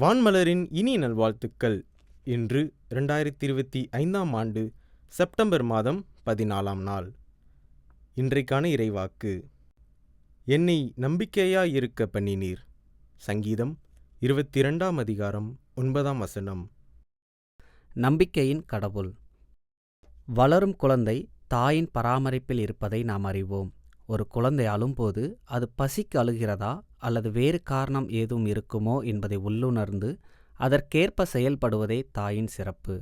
வான்மலரின் இனிய நல்வாழ்த்துக்கள் இன்று ரெண்டாயிரத்தி இருபத்தி ஐந்தாம் ஆண்டு செப்டம்பர் மாதம் பதினாலாம் நாள். இன்றைக்கான இறைவாக்கு. என்னை நம்பிக்கையாயிருக்க பண்ணினீர்? சங்கீதம் இருபத்தி இரண்டாம் அதிகாரம் ஒன்பதாம் வசனம். நம்பிக்கையின் கடவுள். வளரும் குழந்தை தாயின் பராமரிப்பில் இருப்பதை நாம் அறிவோம். ஒரு குழந்தை அழும்போது அது பசிக்கு அழுகிறதா? அல்லது வேறு காரணம் ஏதும் இருக்குமோ என்பதை உள்ளுணர்ந்து அதற்கேற்ப செயல்படுவதே தாயின் சிறப்பு.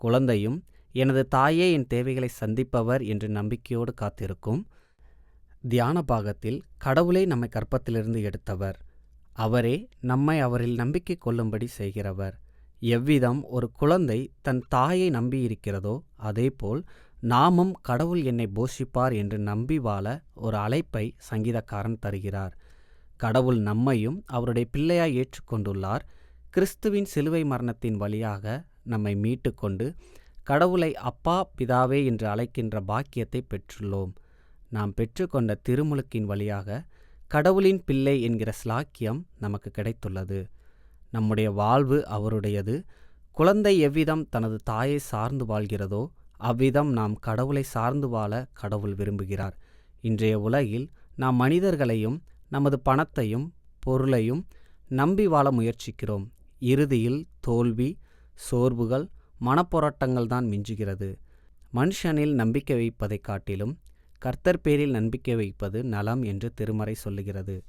குழந்தையும் எனது தாயே என் தேவைகளை சந்திப்பவர் என்று நம்பிக்கையோடு காத்திருக்கும் தியான பாகத்தில் கடவுளே நம்மை கற்பத்திலிருந்து எடுத்தவர். அவரே நம்மை அவரில் நம்பிக்கை கொள்ளும்படி செய்கிறவர். எவ்விதம் ஒரு குழந்தை தன் தாயை நம்பியிருக்கிறதோ அதேபோல் நாமும் கடவுள் என்னை போஷிப்பார் என்று நம்பி வாழ ஒரு அழைப்பை சங்கீதக்காரன் தருகிறார். கடவுள் நம்மையும் அவருடைய பிள்ளையாய் ஏற்றுக்கொண்டுள்ளார். கிறிஸ்துவின் சிலுவை மரணத்தின் வழியாக நம்மை மீட்டுக்கொண்டு கடவுளை அப்பா பிதாவே என்று அழைக்கின்ற பாக்கியத்தை பெற்றுள்ளோம். நாம் பெற்றுக்கொண்ட திருமுழுக்கின் வழியாக கடவுளின் பிள்ளை என்கிற ஸ்லாக்கியம் நமக்கு கிடைத்துள்ளது. நம்முடைய வாழ்வு அவருடையது. குழந்தை எவ்விதம் தனது தாயை சார்ந்து வாழ்கிறதோ அவ்விதம் நாம் கடவுளை சார்ந்து வாழ கடவுள் விரும்புகிறார். இன்றைய உலகில் நாம் மனிதர்களையும் நமது பணத்தையும் பொருளையும் நம்பி வாழ முயற்சிக்கிறோம். இறுதியில் தோல்வி சோர்வுகள் மனப்போராட்டங்கள் தான் மிஞ்சுகிறது. மனுஷனில் நம்பிக்கை வைப்பதைக் காட்டிலும் கர்த்தர் பேரில் நம்பிக்கை வைப்பது நலம் என்று திருமறை சொல்லுகிறது.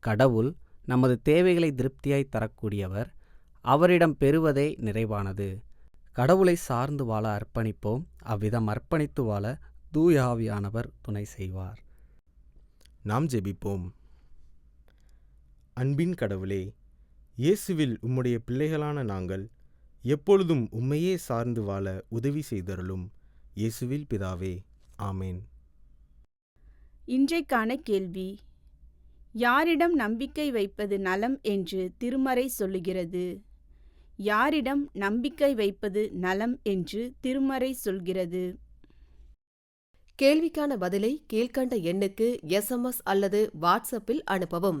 கடவுள் நமது தேவைகளை திருப்தியாய் தரக்கூடியவர் அவரிடம் பெறுவதே நிறைவானது. கடவுளை சார்ந்து வாழ அர்ப்பணிப்போம். அவ்விதம் அர்ப்பணித்து வாழ தூயாவியானவர் துணை செய்வார். நாம் ஜெபிப்போம். அன்பின் கடவுளே இயேசுவில் உம்முடைய பிள்ளைகளான நாங்கள் எப்பொழுதும் உம்மையே சார்ந்து வாழ உதவி செய்தருளும் இயேசுவில் பிதாவே ஆமேன். இன்றைக்கான கேள்வி யாரிடம் நம்பிக்கை வைப்பது நலம் என்று திருமறை சொல்லுகிறது? யாரிடம் நம்பிக்கை வைப்பது நலம் என்று திருமறை சொல்கிறது. கேள்விக்கான பதிலை கீழ்க்கண்ட எண்ணுக்கு எஸ்எம்எஸ் அல்லது வாட்ஸ்அப்பில் அனுப்பவும்.